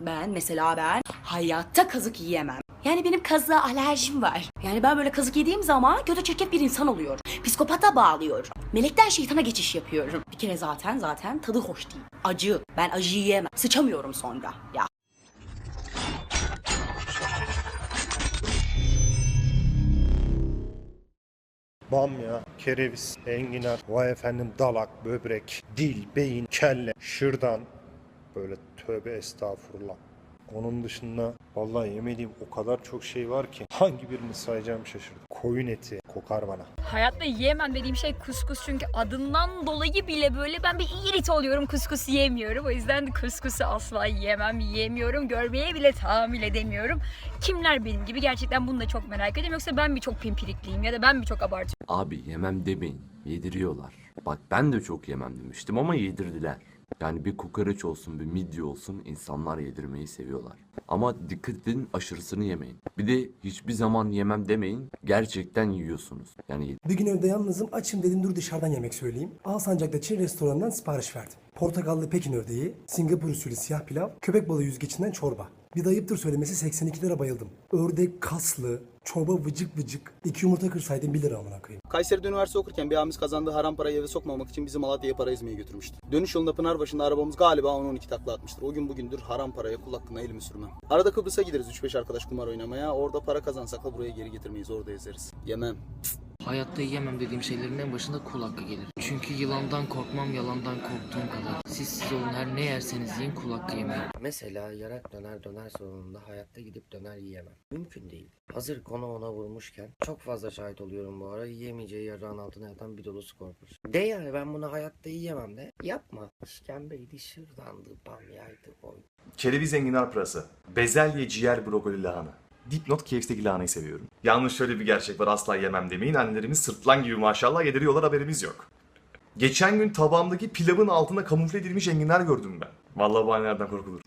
Ben mesela ben hayatta kazık yiyemem. Yani benim kazığa alerjim var. Yani ben böyle kazık yediğim zaman kötü çirkef bir insan oluyorum. Psikopata bağlıyorum. Melekten şeytana geçiş yapıyorum. Bir kere zaten zaten tadı hoş değil. Acı. Ben acı yiyemem. Sıçamıyorum sonra. Ya Bamya, kereviz, enginar, vay efendim dalak, böbrek, dil, beyin, kelle, şırdan. Böyle tövbe estağfurullah. Onun dışında vallahi yemediğim o kadar çok şey var ki hangi birini sayacağım şaşırdım. Koyun eti kokar bana. Hayatta yiyemem dediğim şey kuskus çünkü adından dolayı bile böyle ben bir irit oluyorum kuskus yiyemiyorum. O yüzden de kuskusu asla yiyemem, yiyemiyorum. Görmeye bile tahammül edemiyorum. Kimler benim gibi gerçekten bunu da çok merak ediyorum. Yoksa ben mi çok pimpirikliyim ya da ben mi çok abartıyorum? Abi yemem demeyin. Yediriyorlar. Bak ben de çok yemem demiştim ama yedirdiler. Yani bir kokoreç olsun bir midye olsun insanlar yedirmeyi seviyorlar. Ama dikkat edin aşırısını yemeyin. Bir de hiçbir zaman yemem demeyin. Gerçekten yiyorsunuz. Yani Bir gün evde yalnızım açım dedim dur dışarıdan yemek söyleyeyim. Alsancak'ta Çin restoranından sipariş verdim. Portakallı Pekin ördeği, Singapur usulü siyah pilav, köpek balığı yüzgecinden çorba. Bir de ayıptır söylemesi 82 lira bayıldım. Ördek kaslı, çorba vıcık vıcık. İki yumurta kırsaydım 1 lira amına koyayım. Kayseri'de üniversite okurken bir abimiz kazandığı haram parayı eve sokmamak için bizi Malatya'ya para ezmeye götürmüştü. Dönüş yolunda Pınarbaşı'nda arabamız galiba 10-12 takla atmıştır. O gün bugündür haram paraya kul hakkına elimi sürmem. Arada Kıbrıs'a gideriz 3-5 arkadaş kumar oynamaya. Orada para kazansak da buraya geri getirmeyiz orada ezeriz. Yemem. Hayatta yiyemem dediğim şeylerin en başında kul hakkı gelir. Çünkü yılandan korkmam yalandan korktuğum kadar. Siz siz olun her ne yerseniz yiyin kul hakkı yemeyin. Mesela yarak döner döner salonunda hayatta gidip döner yiyemem. Mümkün değil. Hazır konu ona vurmuşken çok fazla şahit oluyorum bu ara yiyemeyeceği yarağın altına yatan bir dolu skorpus. De yani ben bunu hayatta yiyemem de. Yapma. İşkembeydi, şırdandı, bamyaydı, boy. Kereviz enginar pırası, bezelye, ciğer, brokoli, lahana. Dipnot KFC'deki lahanayı seviyorum. Yalnız şöyle bir gerçek var asla yemem demeyin. Annelerimiz sırtlan gibi maşallah yediriyorlar haberimiz yok. Geçen gün tabağımdaki pilavın altına kamufle edilmiş enginar gördüm ben. Vallahi bu annelerden korkulur.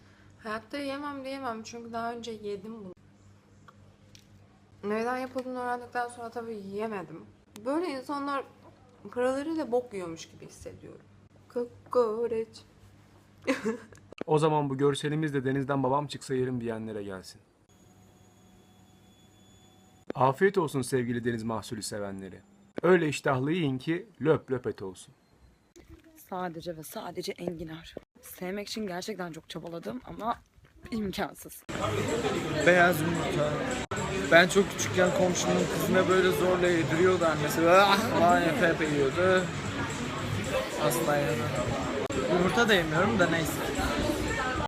Hayatta yiyemem diyemem çünkü daha önce yedim bunu. Neden yapıldığını öğrendikten sonra tabii yiyemedim. Böyle insanlar paralarıyla bok yiyormuş gibi hissediyorum. Kokoreç. O zaman bu görselimiz de denizden babam çıksa yerim diyenlere gelsin. Afiyet olsun sevgili deniz mahsulü sevenleri. Öyle iştahlı yiyin ki löp löp et olsun. sadece ve sadece enginar. Sevmek için gerçekten çok çabaladım ama imkansız. Beyaz yumurta. Ben çok küçükken komşunun kızına böyle zorla yediriyordu annesi. Ah falan yapa yiyordu. Asla yemem. Yumurta da yemiyorum da neyse.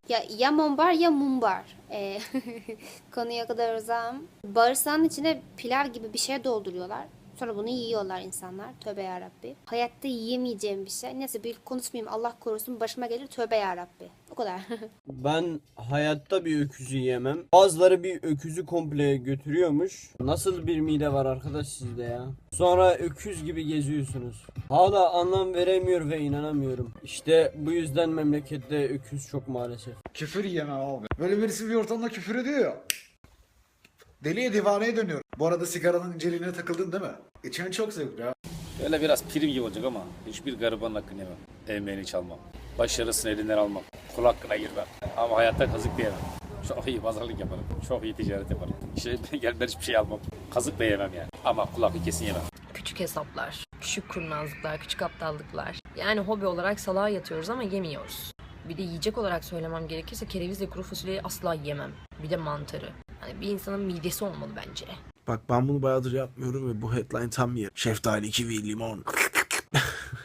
Ya, ya mumbar ya mumbar. Ee, konuya kadar uzağım. Bağırsağın içine pilav gibi bir şey dolduruyorlar. Sonra bunu yiyorlar insanlar. Tövbe yarabbi. Hayatta yiyemeyeceğim bir şey. Neyse büyük konuşmayayım. Allah korusun başıma gelir. Tövbe yarabbi. Kadar. Ben hayatta bir öküzü yemem. Bazıları bir öküzü komple götürüyormuş. Nasıl bir mide var arkadaş sizde ya? Sonra öküz gibi geziyorsunuz. Hala anlam veremiyor ve inanamıyorum. İşte bu yüzden memlekette öküz çok maalesef. Küfür yemem abi. Böyle birisi bir ortamda küfür ediyor ya. Deliye divaneye dönüyor. Bu arada sigaranın inceliğine takıldın değil mi? İçen çok zevkli ha. Öyle biraz prim gibi olacak ama hiçbir garibanın hakkını yemem. Emeğini çalmam. Başarısını elinden almam. Kul hakkına girmem. Ama hayatta kazık da yemem. Çok iyi pazarlık yaparım. Çok iyi ticaret yaparım. İşte gel ben hiçbir şey almam. Kazık da yemem yani. Ama kul hakkı kesin yemem. Küçük hesaplar, küçük kurnazlıklar, küçük aptallıklar. Yani hobi olarak salağa yatıyoruz ama yemiyoruz. Bir de yiyecek olarak söylemem gerekirse kerevizle kuru fasulyeyi asla yemem. Bir de mantarı. Hani bir insanın midesi olmalı bence. Bak ben bunu bayağıdır yapmıyorum ve bu headline tam yer. Şeftali, kivi, limon.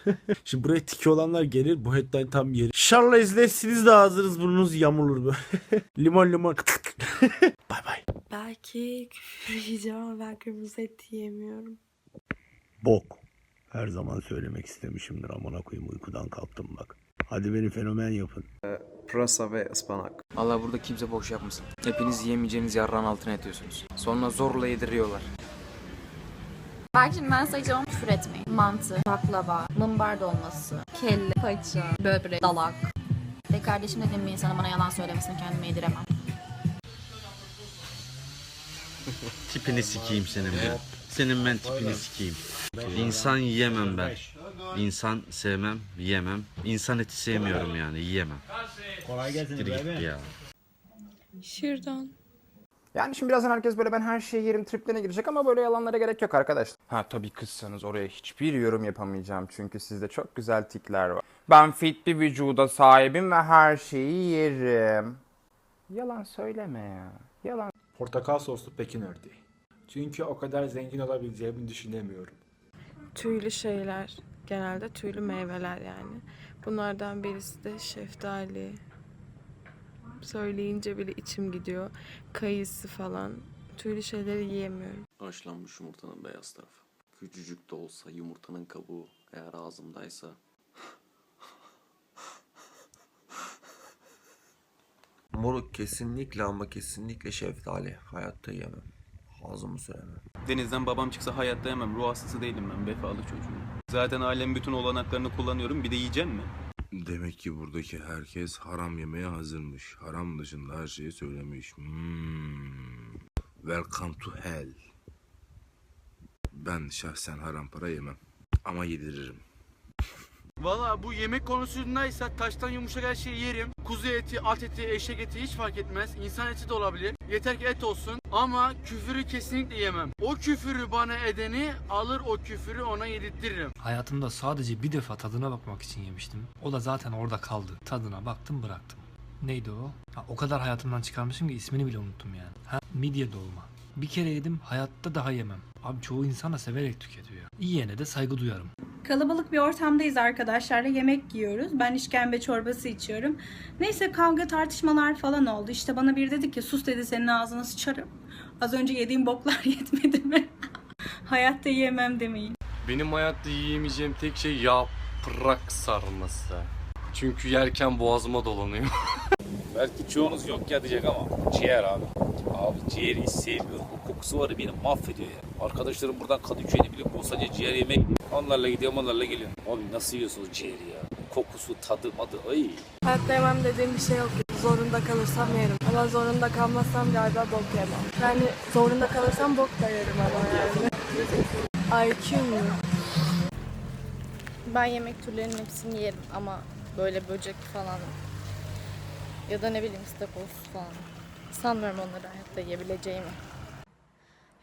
Şimdi buraya tiki olanlar gelir. Bu headline tam yeri. İnşallah izlersiniz de ağzınız burnunuz yamulur böyle. limon limon. bay bay. Belki küfür yiyeceğim ama ben kırmızı et yiyemiyorum. Bok. Her zaman söylemek istemişimdir amına koyayım uykudan kalktım bak. Hadi beni fenomen yapın. Pırasa ve ıspanak. Allah burada kimse boş yapmasın. Hepiniz yiyemeyeceğiniz yarrağın altına yatıyorsunuz. Sonra zorla yediriyorlar. Belki şimdi ben sayacağım küfür etmeyin. Mantı, baklava, mumbar dolması, kelle, paça, böbrek, dalak. Ve kardeşim dediğim bir insana bana yalan söylemesini kendime yediremem. tipini sikeyim senin ben. Senin ben tipini sikeyim. İnsan yiyemem ben. İnsan sevmem, yiyemem. İnsan eti sevmiyorum yani, yiyemem. Kolay gelsin git ya. Şırdan. Yani şimdi birazdan herkes böyle ben her şeyi yerim triplerine girecek ama böyle yalanlara gerek yok arkadaşlar. Ha tabii kızsanız oraya hiçbir yorum yapamayacağım çünkü sizde çok güzel tikler var. Ben fit bir vücuda sahibim ve her şeyi yerim. Yalan söyleme ya. Yalan. Portakal soslu Pekin ördeği. Çünkü o kadar zengin olabileceğimi düşünemiyorum. Tüylü şeyler. Genelde tüylü meyveler yani. Bunlardan birisi de şeftali. Söyleyince bile içim gidiyor. Kayısı falan. Tüylü şeyleri yiyemiyorum. Haşlanmış yumurtanın beyaz tarafı. Küçücük de olsa yumurtanın kabuğu eğer ağzımdaysa Moruk kesinlikle ama kesinlikle şeftali. Hayatta yemem. Ağzımı süremem. Denizden babam çıksa hayatta yemem. Ruh hastası değilim ben. Vefalı çocuğum. Zaten ailemin bütün olanaklarını kullanıyorum. Bir de yiyeceğim mi? Demek ki buradaki herkes haram yemeye hazırmış. Haram dışında her şeyi söylemiş. Hmm. Welcome to hell. Ben şahsen haram para yemem. Ama yediririm. Valla bu yemek konusundaysa taştan yumuşak her şeyi yerim. Kuzu eti, at eti, eşek eti hiç fark etmez. İnsan eti de olabilir. Yeter ki et olsun. Ama küfürü kesinlikle yemem. O küfürü bana edeni alır o küfürü ona yedirtirim. Hayatımda sadece bir defa tadına bakmak için yemiştim. O da zaten orada kaldı. Tadına baktım bıraktım. Neydi o? Ha, o kadar hayatımdan çıkarmışım ki ismini bile unuttum yani. Ha, midye dolma. Bir kere yedim hayatta daha yemem. Abi çoğu insan da severek tüketiyor. Yiyene de saygı duyarım. Kalabalık bir ortamdayız arkadaşlarla yemek yiyoruz. Ben işkembe çorbası içiyorum. Neyse kavga tartışmalar falan oldu. İşte bana bir dedi ki sus dedi senin ağzına sıçarım. Az önce yediğim boklar yetmedi mi? Hayatta yiyemem demeyin. Benim hayatta yiyemeyeceğim tek şey yaprak sarması. Çünkü yerken boğazıma dolanıyor. Belki çoğunuz yok ya diyecek ama ciğer abi. Abi ciğeri hiç sevmiyorum. O kokusu var ya beni mahvediyor ya. Arkadaşlarım buradan Kadıköy'de bile sadece ciğer yemek. Onlarla gidiyorum onlarla geliyorum. Abi nasıl yiyorsunuz ciğeri ya? Kokusu, tadı, madı ay. Hayatta yemem dediğim bir şey yok. Zorunda kalırsam yerim. Ama zorunda kalmazsam galiba bok yemem. Yani zorunda kalırsam bok da yerim ama yani. IQ mu? Ben yemek türlerinin hepsini yerim ama böyle böcek falan ya da ne bileyim istakoz falan. Sanmıyorum onları hayatta yiyebileceğimi.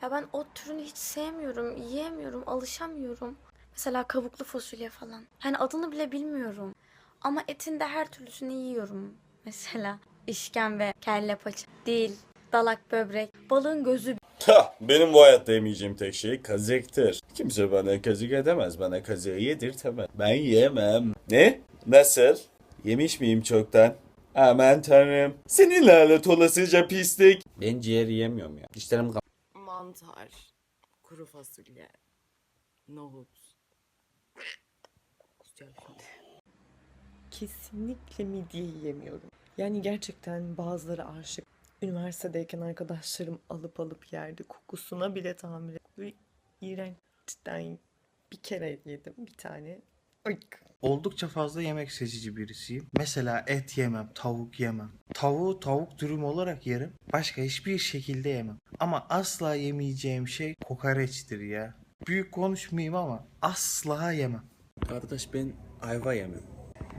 Ya ben o türünü hiç sevmiyorum, yiyemiyorum, alışamıyorum. Mesela kabuklu fasulye falan. Hani adını bile bilmiyorum. Ama etin de her türlüsünü yiyorum. Mesela işkembe, kelle paça, dil, dalak böbrek, balığın gözü Ha, benim bu hayatta yemeyeceğim tek şey kazıktır. Kimse bana kazık edemez, bana kazığı yedirtemez. Ben yemem. Ne? Nasıl? Yemiş miyim çoktan? Aman tanrım. Senin lanet olasıca pislik. Ben ciğer yiyemiyorum ya. Dişlerim Mantar, kuru fasulye, nohut. Kesinlikle midye yiyemiyorum. Yani gerçekten bazıları aşık. Üniversitedeyken arkadaşlarım alıp alıp yerdi. Kokusuna bile tahammül et. Böyle iğrençten bir kere yedim bir tane. Ay. Oldukça fazla yemek seçici birisiyim. Mesela et yemem, tavuk yemem. Tavuğu tavuk dürüm olarak yerim. Başka hiçbir şekilde yemem. Ama asla yemeyeceğim şey kokoreçtir ya. Büyük konuşmayayım ama asla yemem. Kardeş ben ayva yemem.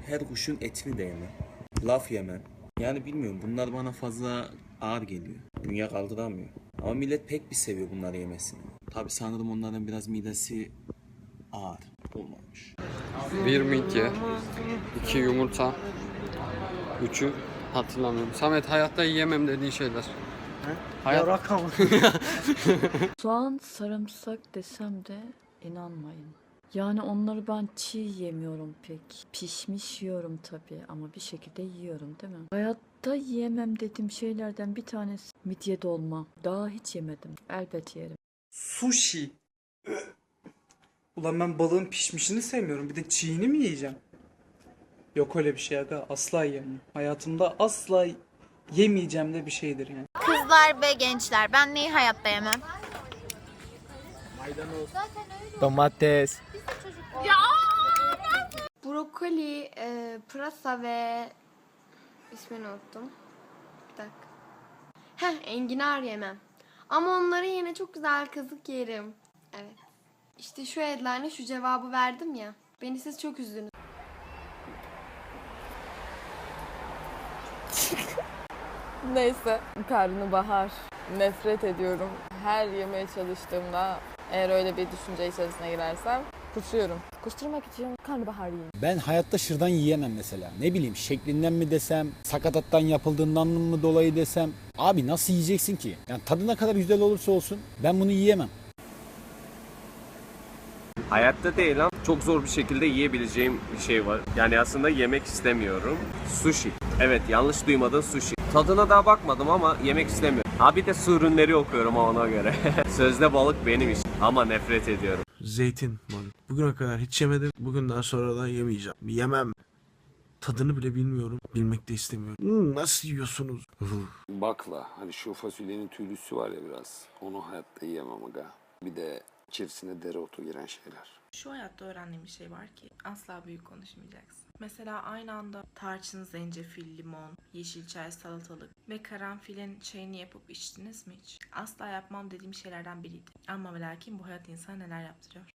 Her kuşun etini de yemem. Laf yemem. Yani bilmiyorum bunlar bana fazla ağır geliyor. Dünya kaldıramıyor. Ama millet pek bir seviyor bunları yemesini. Tabi sanırım onların biraz midesi ağır olmamış. Bir midye, iki yumurta, üçü hatırlamıyorum. Samet hayatta yiyemem dediğin şeyler. Hayat... rakam. Soğan, sarımsak desem de inanmayın. Yani onları ben çiğ yemiyorum pek. Pişmiş yiyorum tabii ama bir şekilde yiyorum değil mi? Hayatta yiyemem dediğim şeylerden bir tanesi midye dolma. Daha hiç yemedim. Elbet yerim. Sushi. Ulan ben balığın pişmişini sevmiyorum. Bir de çiğini mi yiyeceğim? Yok öyle bir şey aga. Asla yiyemem. Hayatımda asla yemeyeceğim de bir şeydir yani. Kızlar ve gençler ben neyi hayatta yemem? Domates. Ya Brokoli, e, pırasa ve ismini unuttum. Bir dakika. Heh, enginar yemem. Ama onları yine çok güzel kazık yerim. Evet. İşte şu headline'e şu cevabı verdim ya. Beni siz çok üzdünüz. Neyse. Karnabahar. Nefret ediyorum. Her yemeye çalıştığımda eğer öyle bir düşünce içerisine girersem kusuyorum. Kusturmak için karnabahar yiyeyim. Ben hayatta şırdan yiyemem mesela. Ne bileyim şeklinden mi desem, sakatattan yapıldığından mı dolayı desem. Abi nasıl yiyeceksin ki? Yani tadı ne kadar güzel olursa olsun ben bunu yiyemem. Hayatta değil ama çok zor bir şekilde yiyebileceğim bir şey var. Yani aslında yemek istemiyorum. Sushi. Evet yanlış duymadın sushi. Tadına daha bakmadım ama yemek istemiyorum. Ha bir de su ürünleri okuyorum ona göre. Sözde balık benim işim ama nefret ediyorum. Zeytin balık. Bugüne kadar hiç yemedim. Bugünden sonra da yemeyeceğim. Yemem. Tadını bile bilmiyorum. Bilmek de istemiyorum. Hmm, nasıl yiyorsunuz? Bakla. Hani şu fasulyenin tüylüsü var ya biraz. Onu hayatta yiyemem aga. Bir de içerisine dereotu giren şeyler. Şu hayatta öğrendiğim bir şey var ki asla büyük konuşmayacaksın. Mesela aynı anda tarçın, zencefil, limon, yeşil çay, salatalık ve karanfilin çayını yapıp içtiniz mi hiç? Asla yapmam dediğim şeylerden biriydi. Ama ve lakin bu hayat insan neler yaptırıyor.